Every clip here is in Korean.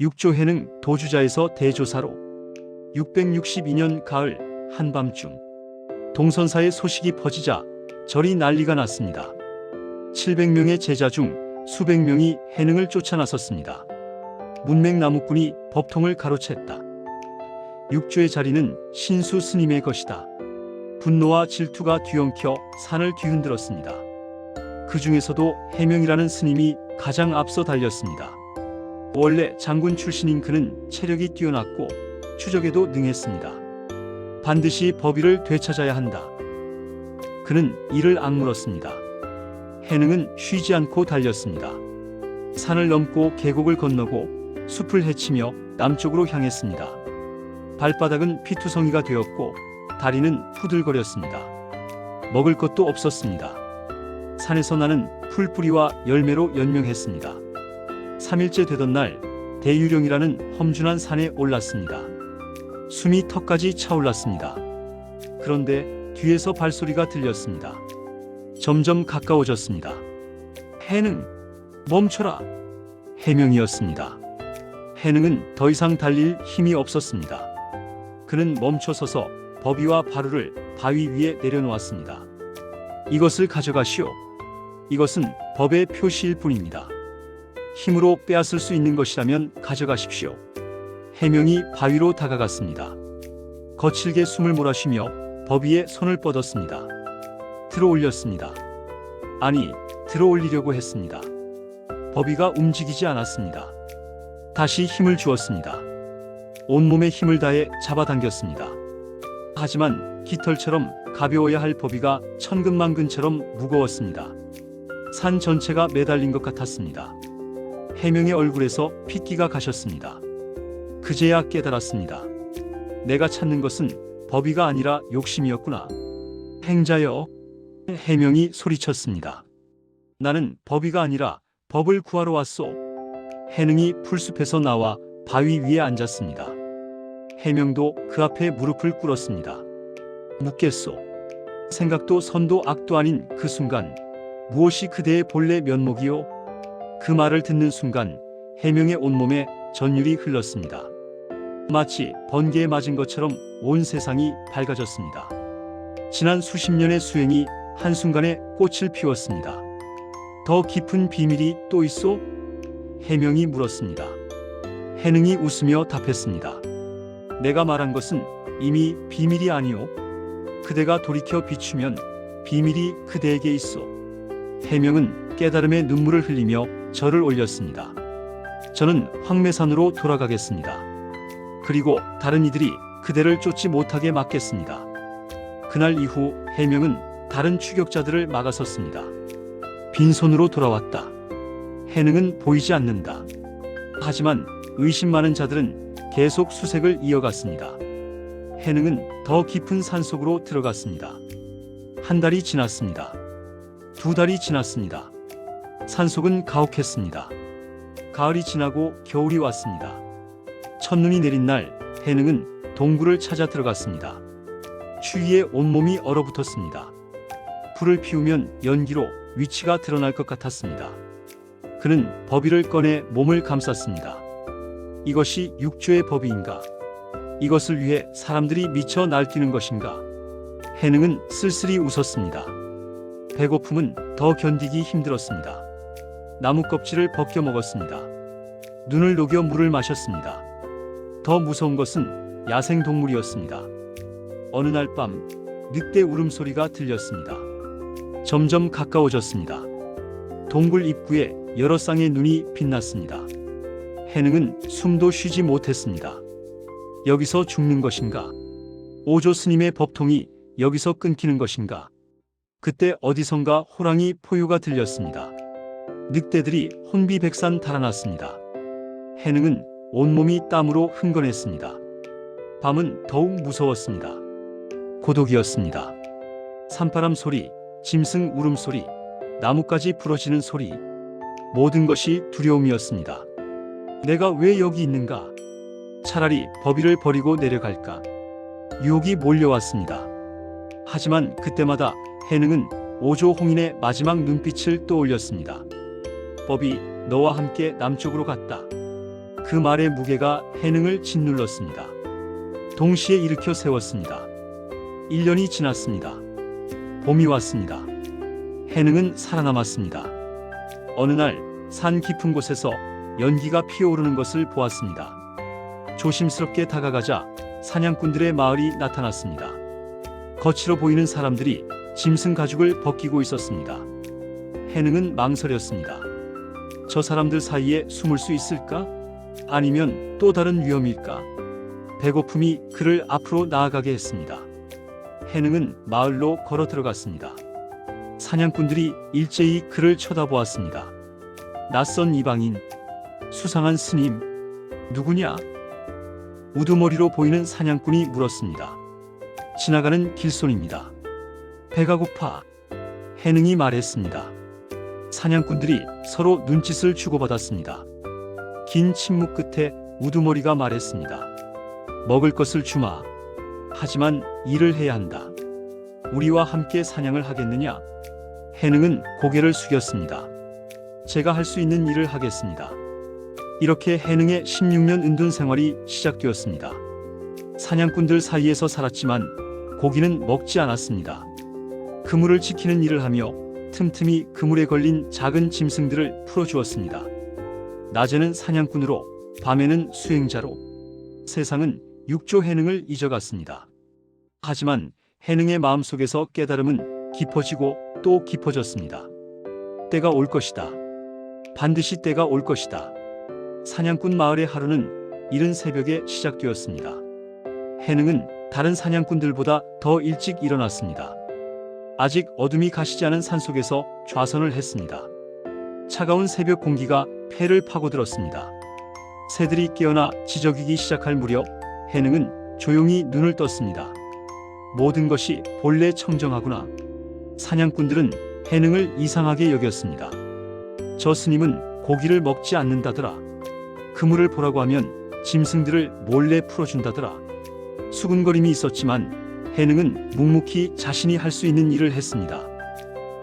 육조 해능 도주자에서 대조사로 662년 가을 한밤중 동선사의 소식이 퍼지자 절이 난리가 났습니다. 700명의 제자 중 수백 명이 해능을 쫓아 나섰습니다. 문맹 나무꾼이 법통을 가로챘다. 육조의 자리는 신수 스님의 것이다. 분노와 질투가 뒤엉켜 산을 뒤흔들었습니다. 그 중에서도 해명이라는 스님이 가장 앞서 달렸습니다. 원래 장군 출신인 그는 체력이 뛰어났고 추적에도 능했습니다. 반드시 법위를 되찾아야 한다. 그는 이를 악물었습니다. 해능은 쉬지 않고 달렸습니다. 산을 넘고 계곡을 건너고 숲을 헤치며 남쪽으로 향했습니다. 발바닥은 피투성이가 되었고 다리는 후들거렸습니다. 먹을 것도 없었습니다. 산에서 나는 풀뿌리와 열매로 연명했습니다. 3일째 되던 날 대유령이라는 험준한 산에 올랐습니다. 숨이 턱까지 차올랐습니다. 그런데 뒤에서 발소리가 들렸습니다. 점점 가까워졌습니다. 해능 멈춰라. 해명이었습니다. 해능은 더 이상 달릴 힘이 없었습니다. 그는 멈춰서서 법위와 바루를 바위 위에 내려놓았습니다. 이것을 가져가시오. 이것은 법의 표시일 뿐입니다. 힘으로 빼앗을 수 있는 것이라면 가져가십시오. 해명이 바위로 다가갔습니다. 거칠게 숨을 몰아쉬며 법위에 손을 뻗었습니다. 들어 올렸습니다. 아니, 들어 올리려고 했습니다. 법위가 움직이지 않았습니다. 다시 힘을 주었습니다. 온몸에 힘을 다해 잡아당겼습니다. 하지만 깃털처럼 가벼워야 할 법위가 천근만근처럼 무거웠습니다. 산 전체가 매달린 것 같았습니다. 해명의 얼굴에서 핏기가 가셨습니다. 그제야 깨달았습니다. 내가 찾는 것은 법위가 아니라 욕심이었구나. 행자여, 해명이 소리쳤습니다. 나는 법위가 아니라 법을 구하러 왔소. 해능이 풀숲에서 나와 바위 위에 앉았습니다. 해명도 그 앞에 무릎을 꿇었습니다. 묻겠소. 생각도 선도 악도 아닌 그 순간 무엇이 그대의 본래 면목이요? 그 말을 듣는 순간 해명의 온몸에 전율이 흘렀습니다. 마치 번개에 맞은 것처럼 온 세상이 밝아졌습니다. 지난 수십 년의 수행이 한순간에 꽃을 피웠습니다. 더 깊은 비밀이 또 있소? 해명이 물었습니다. 해능이 웃으며 답했습니다. 내가 말한 것은 이미 비밀이 아니오. 그대가 돌이켜 비추면 비밀이 그대에게 있어. 해명은 깨달음의 눈물을 흘리며 절을 올렸습니다. 저는 황매산으로 돌아가겠습니다. 그리고 다른 이들이 그대를 쫓지 못하게 막겠습니다. 그날 이후 해명은 다른 추격자들을 막아섰습니다. 빈손으로 돌아왔다. 해능은 보이지 않는다. 하지만 의심 많은 자들은 계속 수색을 이어갔습니다. 해능은 더 깊은 산속으로 들어갔습니다. 한 달이 지났습니다. 두 달이 지났습니다. 산속은 가혹했습니다. 가을이 지나고 겨울이 왔습니다. 첫눈이 내린 날 해능은 동굴을 찾아 들어갔습니다. 추위에 온몸이 얼어붙었습니다. 불을 피우면 연기로 위치가 드러날 것 같았습니다. 그는 법위를 꺼내 몸을 감쌌습니다. 이것이 육조의 법위인가? 이것을 위해 사람들이 미쳐 날뛰는 것인가? 해능은 쓸쓸히 웃었습니다. 배고픔은 더 견디기 힘들었습니다. 나무 껍질을 벗겨 먹었습니다. 눈을 녹여 물을 마셨습니다. 더 무서운 것은 야생 동물이었습니다. 어느 날 밤 늑대 울음소리가 들렸습니다. 점점 가까워졌습니다. 동굴 입구에 여러 쌍의 눈이 빛났습니다. 해능은 숨도 쉬지 못했습니다. 여기서 죽는 것인가? 오조 스님의 법통이 여기서 끊기는 것인가? 그때 어디선가 호랑이 포효가 들렸습니다. 늑대들이 혼비백산 달아났습니다. 해능은 온몸이 땀으로 흥건했습니다. 밤은 더욱 무서웠습니다. 고독이었습니다. 산바람 소리, 짐승 울음소리, 나뭇가지 부러지는 소리, 모든 것이 두려움이었습니다. 내가 왜 여기 있는가? 차라리 법위를 버리고 내려갈까? 유혹이 몰려왔습니다. 하지만 그때마다 해능은 오조 홍인의 마지막 눈빛을 떠올렸습니다. 법이 너와 함께 남쪽으로 갔다. 그 말의 무게가 해능을 짓눌렀습니다. 동시에 일으켜 세웠습니다. 1년이 지났습니다. 봄이 왔습니다. 해능은 살아남았습니다. 어느 날 산 깊은 곳에서 연기가 피어오르는 것을 보았습니다. 조심스럽게 다가가자 사냥꾼들의 마을이 나타났습니다. 거칠어 보이는 사람들이 짐승 가죽을 벗기고 있었습니다. 해능은 망설였습니다. 저 사람들 사이에 숨을 수 있을까? 아니면 또 다른 위험일까? 배고픔이 그를 앞으로 나아가게 했습니다. 해능은 마을로 걸어 들어갔습니다. 사냥꾼들이 일제히 그를 쳐다보았습니다. 낯선 이방인, 수상한 스님, 누구냐? 우두머리로 보이는 사냥꾼이 물었습니다. 지나가는 길손입니다. 배가 고파. 해능이 말했습니다. 사냥꾼들이 서로 눈짓을 주고받았습니다. 긴 침묵 끝에 우두머리가 말했습니다. 먹을 것을 주마. 하지만 일을 해야 한다. 우리와 함께 사냥을 하겠느냐? 해능은 고개를 숙였습니다. 제가 할 수 있는 일을 하겠습니다. 이렇게 해능의 16년 은둔 생활이 시작되었습니다. 사냥꾼들 사이에서 살았지만 고기는 먹지 않았습니다. 그물을 지키는 일을 하며 틈틈이 그물에 걸린 작은 짐승들을 풀어주었습니다. 낮에는 사냥꾼으로, 밤에는 수행자로, 세상은 육조 해능을 잊어갔습니다. 하지만 해능의 마음속에서 깨달음은 깊어지고 또 깊어졌습니다. 때가 올 것이다. 반드시 때가 올 것이다. 사냥꾼 마을의 하루는 이른 새벽에 시작되었습니다. 해능은 다른 사냥꾼들보다 더 일찍 일어났습니다. 아직 어둠이 가시지 않은 산속에서 좌선을 했습니다. 차가운 새벽 공기가 폐를 파고들었습니다. 새들이 깨어나 지저귀기 시작할 무렵 해능은 조용히 눈을 떴습니다. 모든 것이 본래 청정하구나. 사냥꾼들은 해능을 이상하게 여겼습니다. 저 스님은 고기를 먹지 않는다더라. 그물을 보라고 하면 짐승들을 몰래 풀어준다더라. 수군거림이 있었지만 해능은 묵묵히 자신이 할 수 있는 일을 했습니다.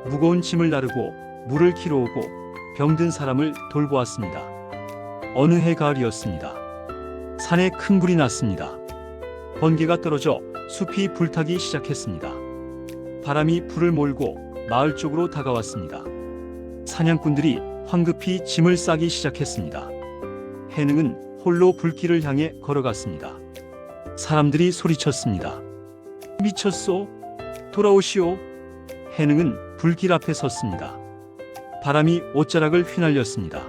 무거운 짐을 나르고 물을 키러오고 병든 사람을 돌보았습니다. 어느 해 가을이었습니다. 산에 큰 불이 났습니다. 번개가 떨어져 숲이 불타기 시작했습니다. 바람이 불을 몰고 마을 쪽으로 다가왔습니다. 사냥꾼들이 황급히 짐을 싸기 시작했습니다. 해능은 홀로 불길을 향해 걸어갔습니다. 사람들이 소리쳤습니다. 미쳤소? 돌아오시오. 해능은 불길 앞에 섰습니다. 바람이 옷자락을 휘날렸습니다.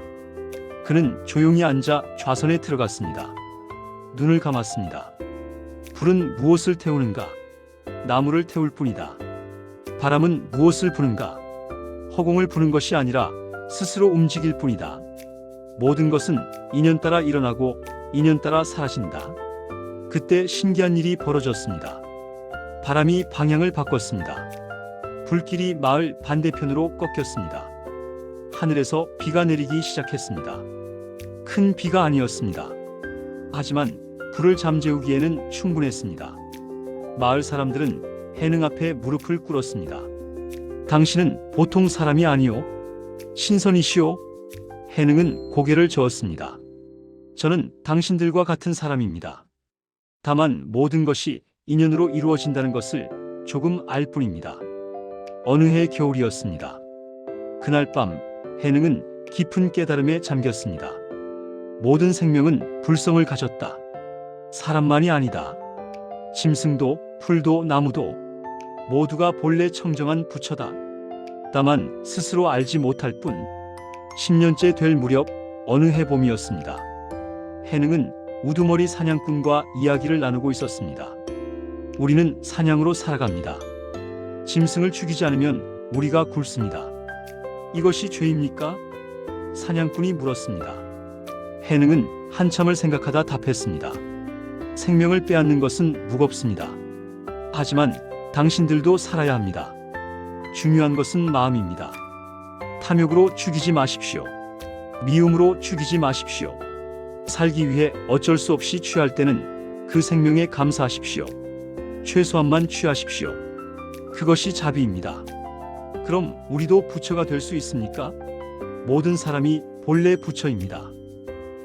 그는 조용히 앉아 좌선에 들어갔습니다. 눈을 감았습니다. 불은 무엇을 태우는가? 나무를 태울 뿐이다. 바람은 무엇을 부는가? 허공을 부는 것이 아니라 스스로 움직일 뿐이다. 모든 것은 인연 따라 일어나고 인연 따라 사라진다. 그때 신기한 일이 벌어졌습니다. 바람이 방향을 바꿨습니다. 불길이 마을 반대편으로 꺾였습니다. 하늘에서 비가 내리기 시작했습니다. 큰 비가 아니었습니다. 하지만 불을 잠재우기에는 충분했습니다. 마을 사람들은 해능 앞에 무릎을 꿇었습니다. 당신은 보통 사람이 아니오. 신선이시오. 해능은 고개를 저었습니다. 저는 당신들과 같은 사람입니다. 다만 모든 것이 인연으로 이루어진다는 것을 조금 알 뿐입니다. 어느 해 겨울이었습니다. 그날 밤 해능은 깊은 깨달음에 잠겼습니다. 모든 생명은 불성을 가졌다. 사람만이 아니다. 짐승도 풀도 나무도 모두가 본래 청정한 부처다. 다만 스스로 알지 못할 뿐 10년째 될 무렵 어느 해봄이었습니다. 해능은 우두머리 사냥꾼과 이야기를 나누고 있었습니다. 우리는 사냥으로 살아갑니다. 짐승을 죽이지 않으면 우리가 굶습니다. 이것이 죄입니까? 사냥꾼이 물었습니다. 해능은 한참을 생각하다 답했습니다. 생명을 빼앗는 것은 무겁습니다. 하지만 당신들도 살아야 합니다. 중요한 것은 마음입니다. 탐욕으로 죽이지 마십시오. 미움으로 죽이지 마십시오. 살기 위해 어쩔 수 없이 취할 때는 그 생명에 감사하십시오. 최소한만 취하십시오. 그것이 자비입니다. 그럼 우리도 부처가 될 수 있습니까? 모든 사람이 본래 부처입니다.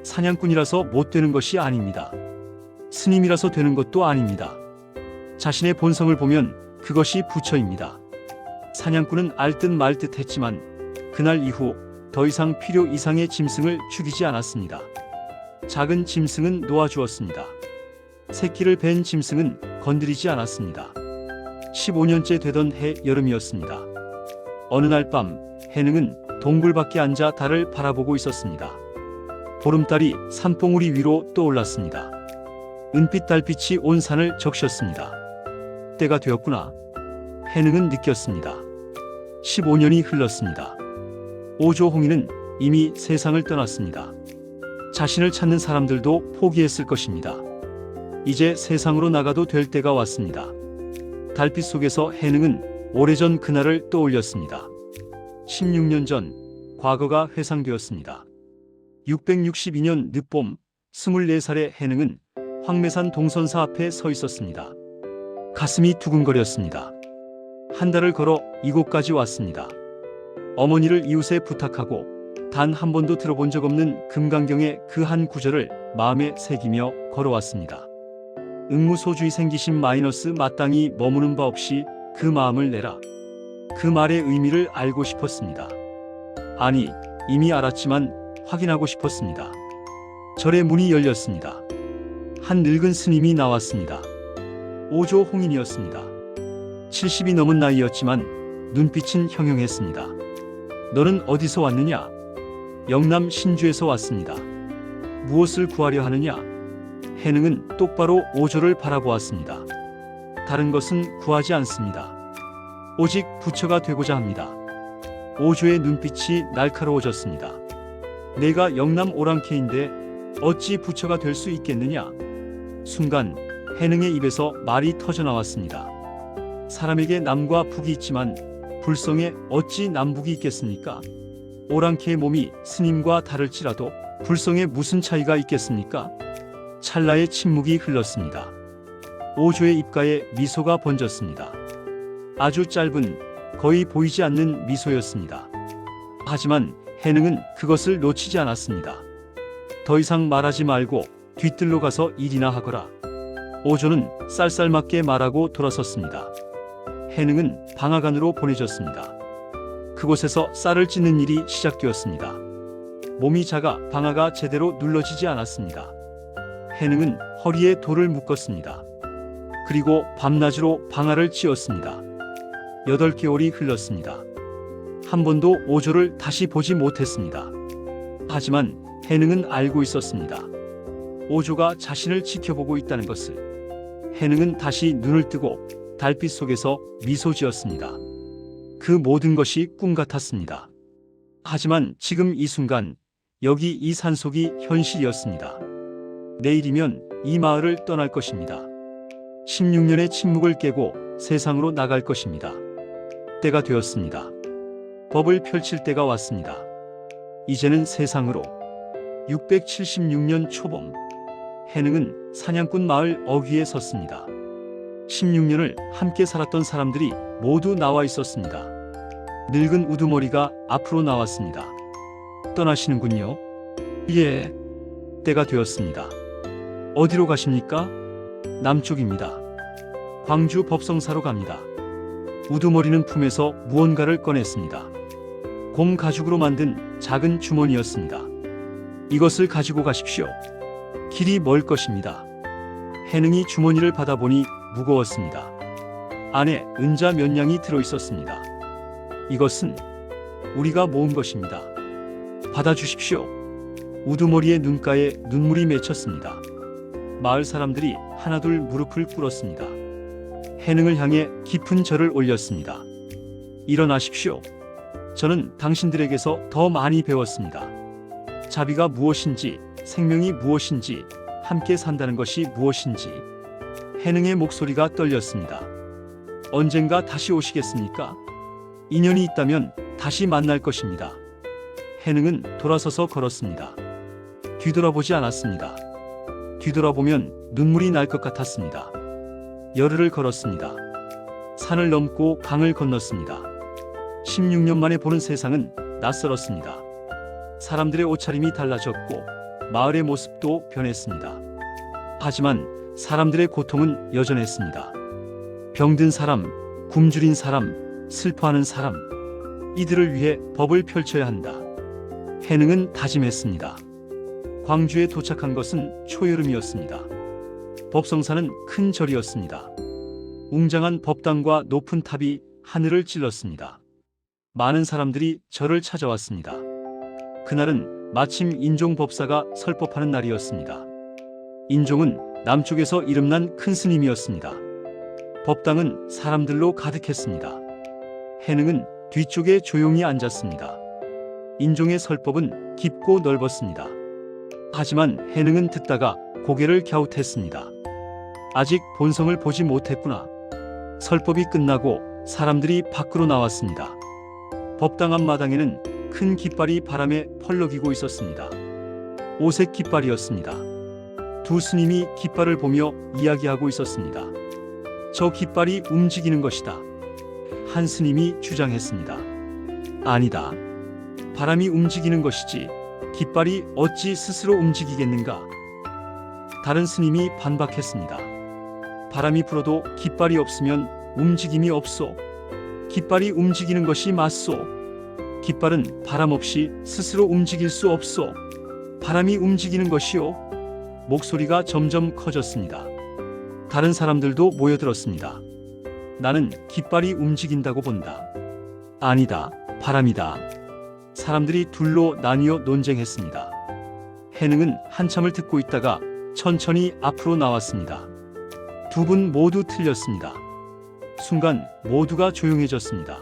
사냥꾼이라서 못 되는 것이 아닙니다. 스님이라서 되는 것도 아닙니다. 자신의 본성을 보면 그것이 부처입니다. 사냥꾼은 알듯 말듯 했지만 그날 이후 더 이상 필요 이상의 짐승을 죽이지 않았습니다. 작은 짐승은 놓아주었습니다. 새끼를 벤 짐승은 건드리지 않았습니다. 15년째 되던 해 여름이었습니다. 어느 날 밤 해능은 동굴 밖에 앉아 달을 바라보고 있었습니다. 보름달이 산봉우리 위로 떠올랐습니다. 은빛 달빛이 온 산을 적셨습니다. 때가 되었구나. 해능은 느꼈습니다. 15년이 흘렀습니다. 오조홍이는 이미 세상을 떠났습니다. 자신을 찾는 사람들도 포기했을 것입니다. 이제 세상으로 나가도 될 때가 왔습니다. 달빛 속에서 해능은 오래전 그날을 떠올렸습니다. 16년 전 과거가 회상되었습니다. 662년 늦봄 24살의 해능은 황매산 동선사 앞에 서 있었습니다. 가슴이 두근거렸습니다. 한 달을 걸어 이곳까지 왔습니다. 어머니를 이웃에 부탁하고 단 한 번도 들어본 적 없는 금강경의 그 한 구절을 마음에 새기며 걸어왔습니다. 응무소주의 생기신 마이너스 마땅히 머무는 바 없이 그 마음을 내라. 그 말의 의미를 알고 싶었습니다. 아니, 이미 알았지만 확인하고 싶었습니다. 절의 문이 열렸습니다. 한 늙은 스님이 나왔습니다. 오조 홍인이었습니다. 70이 넘은 나이였지만 눈빛은 형용했습니다. 너는 어디서 왔느냐? 영남 신주에서 왔습니다. 무엇을 구하려 하느냐? 해능은 똑바로 오조를 바라보았습니다. 다른 것은 구하지 않습니다. 오직 부처가 되고자 합니다. 오조의 눈빛이 날카로워졌습니다. 내가 영남 오랑캐인데 어찌 부처가 될 수 있겠느냐? 순간 해능의 입에서 말이 터져 나왔습니다. 사람에게 남과 북이 있지만 불성에 어찌 남북이 있겠습니까? 오랑캐의 몸이 스님과 다를지라도 불성에 무슨 차이가 있겠습니까? 찰나의 침묵이 흘렀습니다. 오조의 입가에 미소가 번졌습니다. 아주 짧은 거의 보이지 않는 미소였습니다. 하지만 해능은 그것을 놓치지 않았습니다. 더 이상 말하지 말고 뒤뜰로 가서 일이나 하거라. 오조는 쌀쌀맞게 말하고 돌아섰습니다. 해능은 방앗 안으로 보내졌습니다. 그곳에서 쌀을 찢는 일이 시작되었습니다. 몸이 작아 방아가 제대로 눌러지지 않았습니다. 해능은 허리에 돌을 묶었습니다. 그리고 밤낮으로 방아를 찧었습니다. 여덟 개월이 흘렀습니다. 한 번도 오조를 다시 보지 못했습니다. 하지만 해능은 알고 있었습니다. 오조가 자신을 지켜보고 있다는 것을. 해능은 다시 눈을 뜨고 달빛 속에서 미소 지었습니다. 그 모든 것이 꿈 같았습니다. 하지만 지금 이 순간 여기 이 산속이 현실이었습니다. 내일이면 이 마을을 떠날 것입니다. 16년의 침묵을 깨고 세상으로 나갈 것입니다. 때가 되었습니다. 법을 펼칠 때가 왔습니다. 이제는 세상으로 676년 초봄 해능은 사냥꾼 마을 어귀에 섰습니다. 16년을 함께 살았던 사람들이 모두 나와 있었습니다. 늙은 우두머리가 앞으로 나왔습니다. 떠나시는군요. 예. 때가 되었습니다. 어디로 가십니까? 남쪽입니다. 광주 법성사로 갑니다. 우두머리는 품에서 무언가를 꺼냈습니다. 곰 가죽으로 만든 작은 주머니였습니다. 이것을 가지고 가십시오. 길이 멀 것입니다. 해능이 주머니를 받아보니 무거웠습니다. 안에 은자 몇 냥이 들어 있었습니다. 이것은 우리가 모은 것입니다. 받아주십시오. 우두머리의 눈가에 눈물이 맺혔습니다. 마을 사람들이 하나둘 무릎을 꿇었습니다. 해능을 향해 깊은 절을 올렸습니다. 일어나십시오. 저는 당신들에게서 더 많이 배웠습니다. 자비가 무엇인지, 생명이 무엇인지, 함께 산다는 것이 무엇인지. 해능의 목소리가 떨렸습니다. 언젠가 다시 오시겠습니까? 인연이 있다면 다시 만날 것입니다. 해능은 돌아서서 걸었습니다. 뒤돌아보지 않았습니다. 뒤돌아보면 눈물이 날 것 같았습니다. 열흘을 걸었습니다. 산을 넘고 강을 건넜습니다. 16년 만에 보는 세상은 낯설었습니다. 사람들의 옷차림이 달라졌고 마을의 모습도 변했습니다. 하지만 사람들의 고통은 여전했습니다. 병든 사람, 굶주린 사람, 슬퍼하는 사람, 이들을 위해 법을 펼쳐야 한다. 해능은 다짐했습니다. 광주에 도착한 것은 초여름이었습니다. 법성사는 큰 절이었습니다. 웅장한 법당과 높은 탑이 하늘을 찔렀습니다. 많은 사람들이 절을 찾아왔습니다. 그날은 마침 인종 법사가 설법하는 날이었습니다. 인종은 남쪽에서 이름난 큰 스님이었습니다. 법당은 사람들로 가득했습니다. 해능은 뒤쪽에 조용히 앉았습니다. 인종의 설법은 깊고 넓었습니다. 하지만 해능은 듣다가 고개를 갸웃했습니다. 아직 본성을 보지 못했구나. 설법이 끝나고 사람들이 밖으로 나왔습니다. 법당 앞마당에는 큰 깃발이 바람에 펄럭이고 있었습니다. 오색 깃발이었습니다. 두 스님이 깃발을 보며 이야기하고 있었습니다. 저 깃발이 움직이는 것이다. 한 스님이 주장했습니다. 아니다. 바람이 움직이는 것이지 깃발이 어찌 스스로 움직이겠는가? 다른 스님이 반박했습니다. 바람이 불어도 깃발이 없으면 움직임이 없소. 깃발이 움직이는 것이 맞소. 깃발은 바람 없이 스스로 움직일 수 없소. 바람이 움직이는 것이요. 목소리가 점점 커졌습니다. 다른 사람들도 모여들었습니다. 나는 깃발이 움직인다고 본다. 아니다. 바람이다. 사람들이 둘로 나뉘어 논쟁했습니다. 해능은 한참을 듣고 있다가 천천히 앞으로 나왔습니다. 두 분 모두 틀렸습니다. 순간 모두가 조용해졌습니다.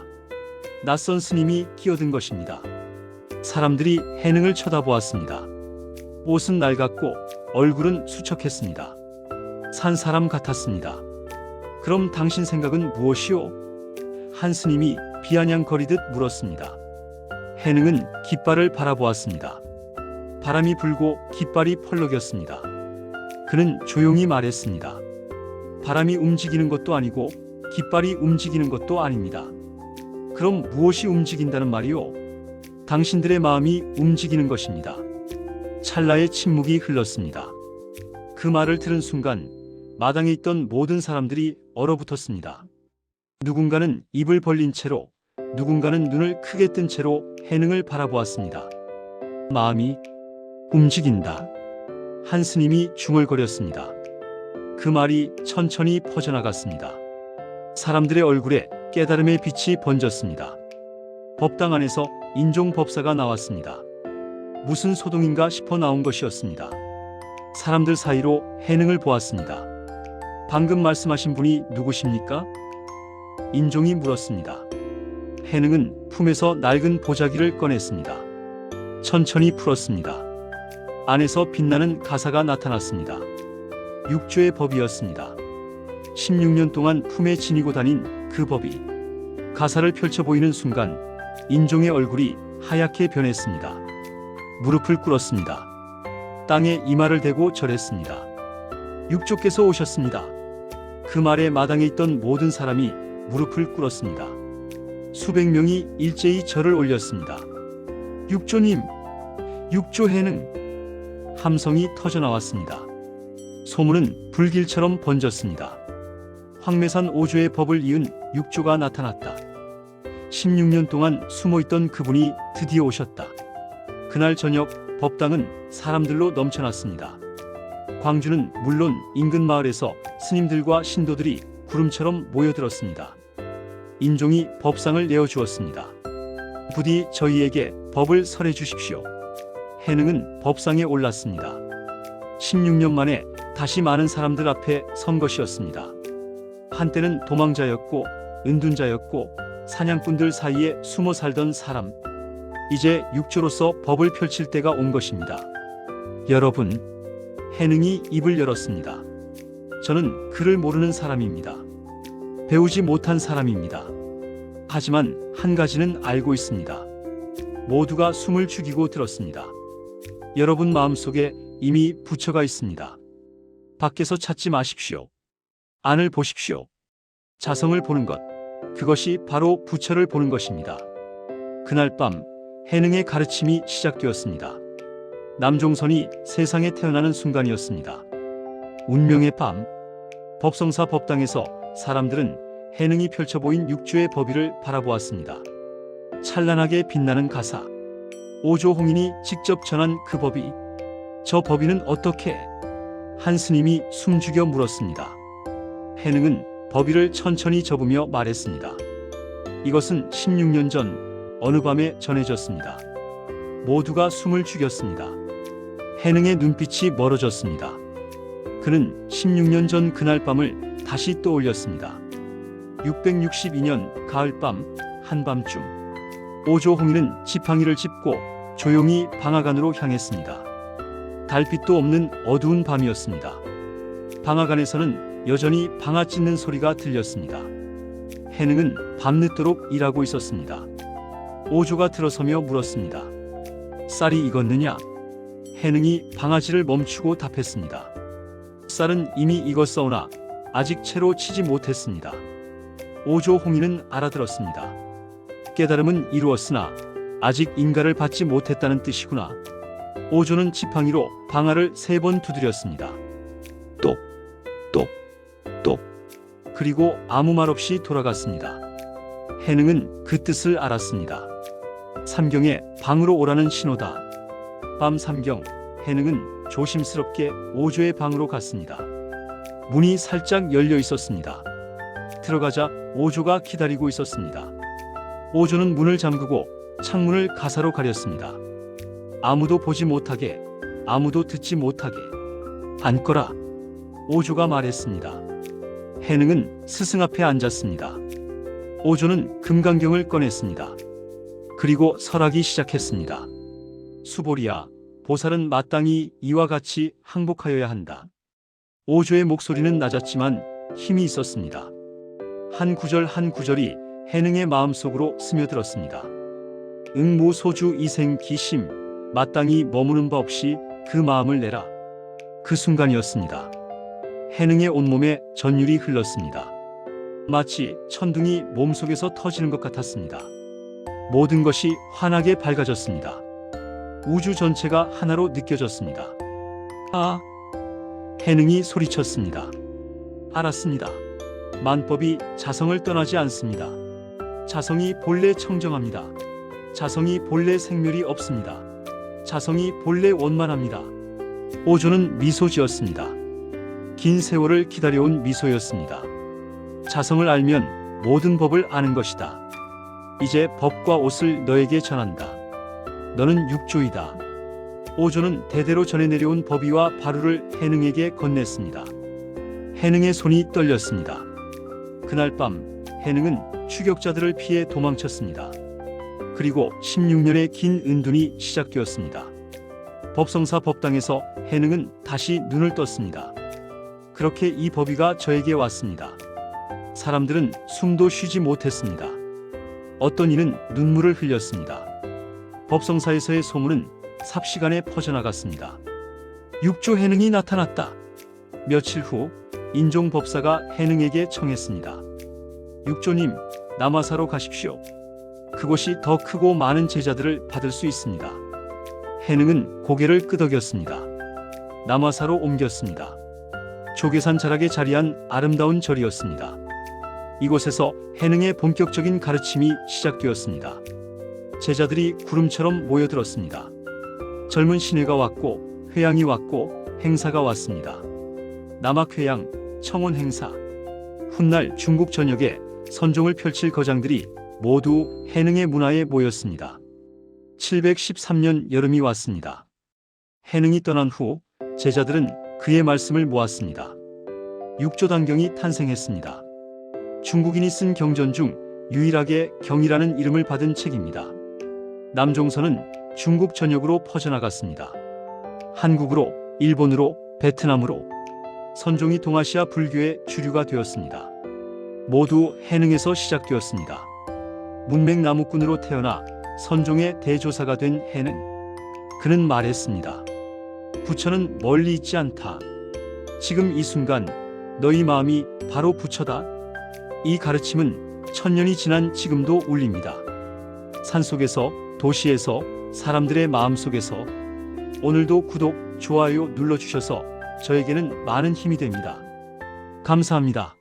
낯선 스님이 끼어든 것입니다. 사람들이 해능을 쳐다보았습니다. 옷은 낡았고 얼굴은 수척했습니다. 산 사람 같았습니다. 그럼 당신 생각은 무엇이오? 한 스님이 비아냥거리듯 물었습니다. 해능은 깃발을 바라보았습니다. 바람이 불고 깃발이 펄럭였습니다. 그는 조용히 말했습니다. 바람이 움직이는 것도 아니고 깃발이 움직이는 것도 아닙니다. 그럼 무엇이 움직인다는 말이오? 당신들의 마음이 움직이는 것입니다. 찰나의 침묵이 흘렀습니다. 그 말을 들은 순간 마당에 있던 모든 사람들이 얼어붙었습니다. 누군가는 입을 벌린 채로 누군가는 눈을 크게 뜬 채로 해능을 바라보았습니다. 마음이 움직인다. 한 스님이 중얼거렸습니다. 그 말이 천천히 퍼져나갔습니다. 사람들의 얼굴에 깨달음의 빛이 번졌습니다. 법당 안에서 인종 법사가 나왔습니다. 무슨 소동인가 싶어 나온 것이었습니다. 사람들 사이로 해능을 보았습니다. 방금 말씀하신 분이 누구십니까? 인종이 물었습니다. 해능은 품에서 낡은 보자기를 꺼냈습니다. 천천히 풀었습니다. 안에서 빛나는 가사가 나타났습니다. 육조의 법이었습니다. 16년 동안 품에 지니고 다닌 그 법이 가사를 펼쳐 보이는 순간 인종의 얼굴이 하얗게 변했습니다. 무릎을 꿇었습니다. 땅에 이마를 대고 절했습니다. 육조께서 오셨습니다. 그 말에 마당에 있던 모든 사람이 무릎을 꿇었습니다. 수백 명이 일제히 절을 올렸습니다. 육조님, 육조해는 함성이 터져 나왔습니다. 소문은 불길처럼 번졌습니다. 황매산 오조의 법을 이은 육조가 나타났다. 16년 동안 숨어있던 그분이 드디어 오셨다. 그날 저녁 법당은 사람들로 넘쳐났습니다. 광주는 물론 인근 마을에서 스님들과 신도들이 구름처럼 모여들었습니다. 인종이 법상을 내어주었습니다. 부디 저희에게 법을 설해 주십시오. 해능은 법상에 올랐습니다. 16년 만에 다시 많은 사람들 앞에 선 것이었습니다. 한때는 도망자였고 은둔자였고 사냥꾼들 사이에 숨어 살던 사람. 이제 육조로서 법을 펼칠 때가 온 것입니다. 여러분, 해능이 입을 열었습니다. 저는 글을 모르는 사람입니다. 배우지 못한 사람입니다. 하지만 한 가지는 알고 있습니다. 모두가 숨을 죽이고 들었습니다. 여러분 마음속에 이미 부처가 있습니다. 밖에서 찾지 마십시오. 안을 보십시오. 자성을 보는 것. 그것이 바로 부처를 보는 것입니다. 그날 밤 해능의 가르침이 시작되었습니다. 남종선이 세상에 태어나는 순간이었습니다. 운명의 밤, 법성사 법당에서 사람들은 해능이 펼쳐 보인 육주의 법위를 바라보았습니다. 찬란하게 빛나는 가사, 오조 홍인이 직접 전한 그 법이, 저 법위는 어떻게? 한 스님이 숨죽여 물었습니다. 해능은 법위를 천천히 접으며 말했습니다. 이것은 16년 전 어느 밤에 전해졌습니다. 모두가 숨을 죽였습니다. 해능의 눈빛이 멀어졌습니다. 그는 16년 전 그날 밤을 다시 떠올렸습니다. 662년 가을밤 한밤중 오조 홍인은 지팡이를 짚고 조용히 방앗 안으로 향했습니다. 달빛도 없는 어두운 밤이었습니다. 방앗 안에서는 여전히 방앗 찢는 소리가 들렸습니다. 해능은 밤늦도록 일하고 있었습니다. 오조가 들어서며 물었습니다. 쌀이 익었느냐? 해능이 방아지를 멈추고 답했습니다. 쌀은 이미 익었사오나 아직 채로 치지 못했습니다. 오조 홍이는 알아들었습니다. 깨달음은 이루었으나 아직 인가를 받지 못했다는 뜻이구나. 오조는 지팡이로 방아를 세 번 두드렸습니다. 똑, 똑, 똑. 그리고 아무 말 없이 돌아갔습니다. 해능은 그 뜻을 알았습니다. 삼경에 방으로 오라는 신호다. 밤 삼경, 해능은 조심스럽게 오조의 방으로 갔습니다. 문이 살짝 열려 있었습니다. 들어가자 오조가 기다리고 있었습니다. 오조는 문을 잠그고 창문을 가사로 가렸습니다. 아무도 보지 못하게, 아무도 듣지 못하게. 앉거라. 오조가 말했습니다. 해능은 스승 앞에 앉았습니다. 오조는 금강경을 꺼냈습니다. 그리고 설하기 시작했습니다. 수보리야, 보살은 마땅히 이와 같이 항복하여야 한다. 오조의 목소리는 낮았지만 힘이 있었습니다. 한 구절 한 구절이 해능의 마음속으로 스며들었습니다. 응무소주 이생 기심, 마땅히 머무는 바 없이 그 마음을 내라. 그 순간이었습니다. 해능의 온몸에 전율이 흘렀습니다. 마치 천둥이 몸속에서 터지는 것 같았습니다. 모든 것이 환하게 밝아졌습니다. 우주 전체가 하나로 느껴졌습니다. 아! 해능이 소리쳤습니다. 알았습니다. 만법이 자성을 떠나지 않습니다. 자성이 본래 청정합니다. 자성이 본래 생멸이 없습니다. 자성이 본래 원만합니다. 오조는 미소 지었습니다. 긴 세월을 기다려온 미소였습니다. 자성을 알면 모든 법을 아는 것이다. 이제 법과 옷을 너에게 전한다. 너는 육조이다. 오조는 대대로 전해 내려온 법위와 바루를 해능에게 건넸습니다. 해능의 손이 떨렸습니다. 그날 밤 해능은 추격자들을 피해 도망쳤습니다. 그리고 16년의 긴 은둔이 시작되었습니다. 법성사 법당에서 해능은 다시 눈을 떴습니다. 그렇게 이 법위가 저에게 왔습니다. 사람들은 숨도 쉬지 못했습니다. 어떤 이는 눈물을 흘렸습니다. 법성사에서의 소문은 삽시간에 퍼져나갔습니다. 육조 해능이 나타났다. 며칠 후 인종 법사가 해능에게 청했습니다. 육조님, 남아사로 가십시오. 그곳이 더 크고 많은 제자들을 받을 수 있습니다. 해능은 고개를 끄덕였습니다. 남아사로 옮겼습니다. 조계산 자락에 자리한 아름다운 절이었습니다. 이곳에서 해능의 본격적인 가르침이 시작되었습니다. 제자들이 구름처럼 모여들었습니다. 젊은 신회가 왔고 회양이 왔고 행사가 왔습니다. 남학회양, 청원 행사. 훗날 중국 전역에 선종을 펼칠 거장들이 모두 해능의 문화에 모였습니다. 713년 여름이 왔습니다. 해능이 떠난 후 제자들은 그의 말씀을 모았습니다. 육조단경이 탄생했습니다. 중국인이 쓴 경전 중 유일하게 경이라는 이름을 받은 책입니다. 남종선은 중국 전역으로 퍼져나갔습니다. 한국으로, 일본으로, 베트남으로 선종이 동아시아 불교의 주류가 되었습니다. 모두 해능에서 시작되었습니다. 문맹나무꾼으로 태어나 선종의 대조사가 된 해능. 그는 말했습니다. 부처는 멀리 있지 않다. 지금 이 순간 너희 마음이 바로 부처다. 이 가르침은 천년이 지난 지금도 울립니다. 산속에서, 도시에서, 사람들의 마음속에서 오늘도 구독, 좋아요 눌러주셔서 저에게는 많은 힘이 됩니다. 감사합니다.